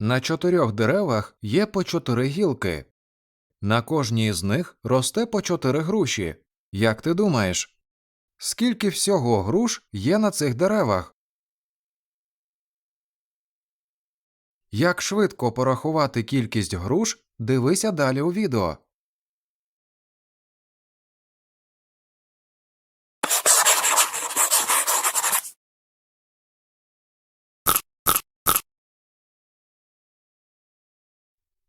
На чотирьох деревах є по чотири гілки. На кожній з них росте по чотири груші. Як ти думаєш, скільки всього груш є на цих деревах? Як швидко порахувати кількість груш, дивися далі у відео.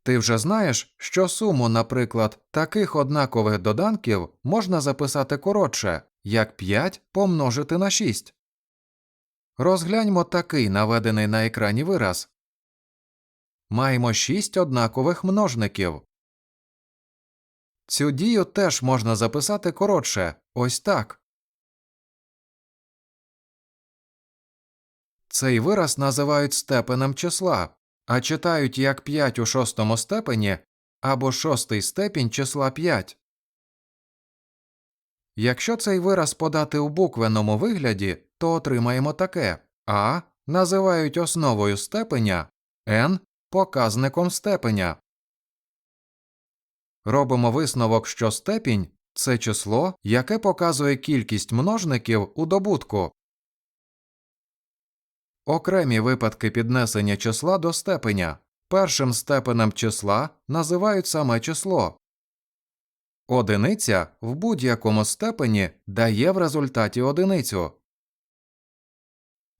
Ти вже знаєш, що суму, наприклад, таких однакових доданків можна записати коротше, як 5 помножити на 6. Розгляньмо такий наведений на екрані вираз. Маємо 6 однакових множників. Цю дію теж можна записати коротше, ось так. Цей вираз називають степенем числа, а читають як 5 у шостому степені або шостий степінь числа 5. Якщо цей вираз подати у буквенному вигляді, то отримаємо таке а називають основою степеня, n показником степеня. Робимо висновок, що степінь це число, яке показує кількість множників у добутку. Окремі випадки піднесення числа до степеня. Першим степенем числа називають саме число. Одиниця в будь-якому степені дає в результаті одиницю.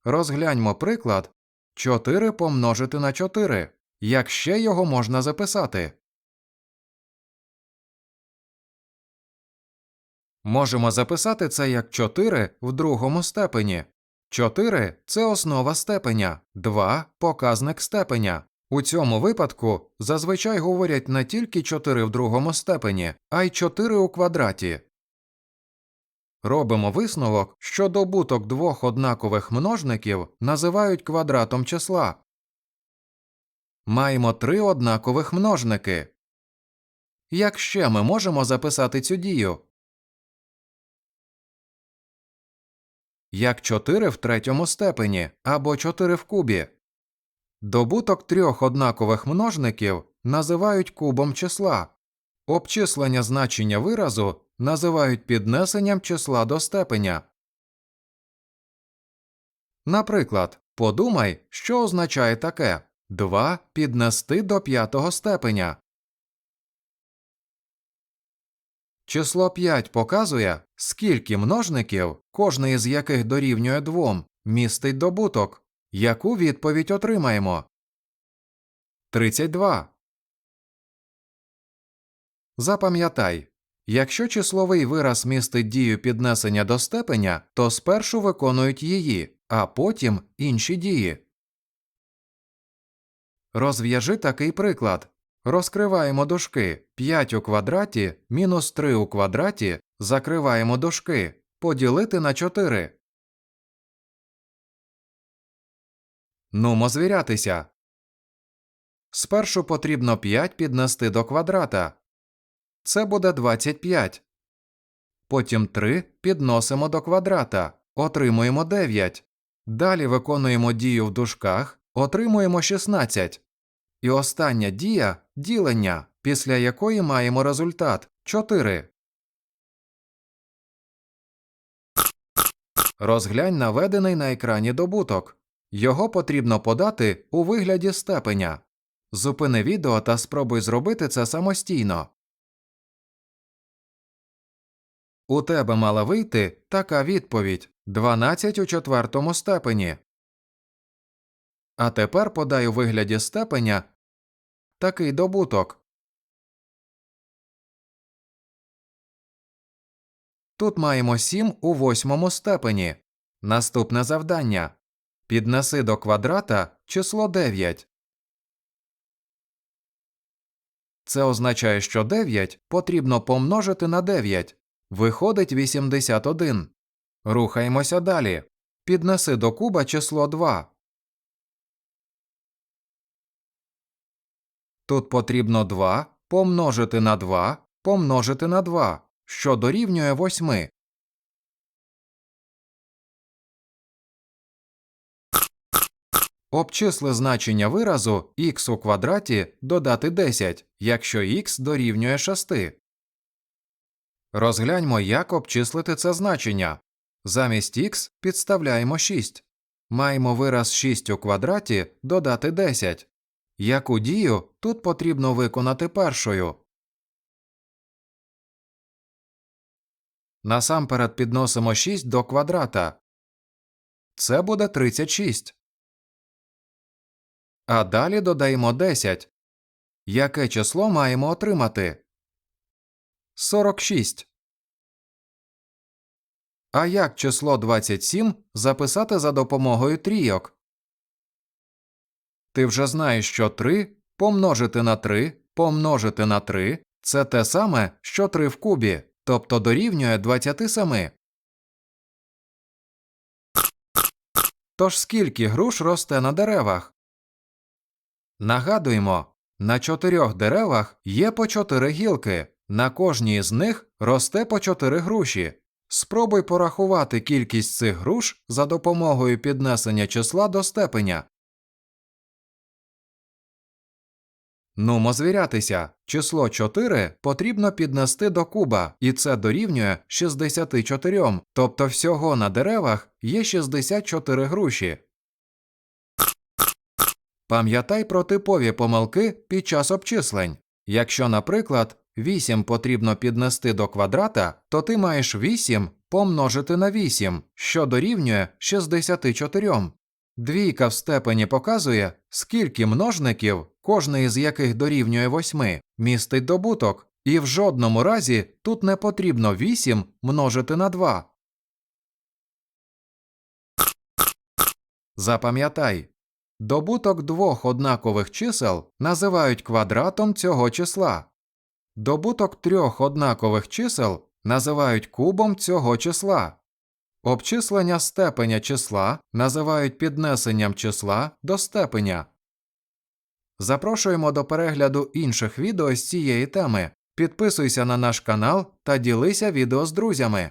Розгляньмо приклад 4 помножити на 4. Як ще його можна записати? Можемо записати це як 4 в другому степені. 4 – це основа степеня, 2 – показник степеня. У цьому випадку зазвичай говорять не тільки 4 в другому степені, а й 4 у квадраті. Робимо висновок, що добуток двох однакових множників називають квадратом числа. Маємо три однакових множники. Як ще ми можемо записати цю дію? Як 4 в третьому степені або 4 в кубі. Добуток трьох однакових множників називають кубом числа. Обчислення значення виразу називають піднесенням числа до степеня. Наприклад, подумай, що означає таке 2 піднести до п'ятого степеня. Число 5 показує, скільки множників, кожний з яких дорівнює 2, містить добуток. Яку відповідь отримаємо? 32. Запам'ятай, якщо числовий вираз містить дію піднесення до степеня, то спершу виконують її, а потім інші дії. Розв'яжи такий приклад. Розкриваємо дужки 5 у квадраті мінус 3 у квадраті, закриваємо дужки, поділити на 4. Нумо звірятися. Спершу потрібно 5 піднести до квадрата. Це буде 25. Потім 3 підносимо до квадрата. Отримуємо 9. Далі виконуємо дію в дужках, отримуємо 16. І остання дія ділення, після якої маємо результат 4. Розглянь наведений на екрані добуток. Його потрібно подати у вигляді степеня. Зупини відео та спробуй зробити це самостійно. У тебе мала вийти така відповідь 12 у четвертому степені. А тепер подай у вигляді степеня такий добуток. Тут маємо 7 у восьмому степені. Наступне завдання. Піднеси до квадрата число 9. Це означає, що 9 потрібно помножити на 9. Виходить 81. Рухаємося далі. Піднеси до куба число 2. Тут потрібно 2 помножити на 2 помножити на 2, що дорівнює 8. Обчисли значення виразу х у квадраті додати 10, якщо х дорівнює 6. Розгляньмо, як обчислити це значення. Замість х підставляємо 6. Маємо вираз 6 у квадраті додати 10. Яку дію тут потрібно виконати першою? Насамперед підносимо 6 до квадрата. Це буде 36. А далі додаємо 10. Яке число маємо отримати? 46. А як число 27 записати за допомогою трійок? Ти вже знаєш, що 3 помножити на 3 помножити на 3 – це те саме, що 3 в кубі, тобто дорівнює 27. Тож скільки груш росте на деревах? Нагадуємо, на чотирьох деревах є по чотири гілки, на кожній з них росте по чотири груші. Спробуй порахувати кількість цих груш за допомогою піднесення числа до степеня. Нумо звірятися. Число 4 потрібно піднести до куба, і це дорівнює 64, тобто всього на деревах є 64 груші. Пам'ятай про типові помилки під час обчислень. Якщо, наприклад, 8 потрібно піднести до квадрата, то ти маєш 8 помножити на 8, що дорівнює 64. Двійка в степені показує, скільки множників, кожний з яких дорівнює 8, містить добуток, і в жодному разі тут не потрібно 8 множити на 2. Запам'ятай, добуток двох однакових чисел називають квадратом цього числа. Добуток трьох однакових чисел називають кубом цього числа. Обчислення степеня числа називають піднесенням числа до степеня. Запрошуємо до перегляду інших відео з цієї теми. Підписуйся на наш канал та ділися відео з друзями.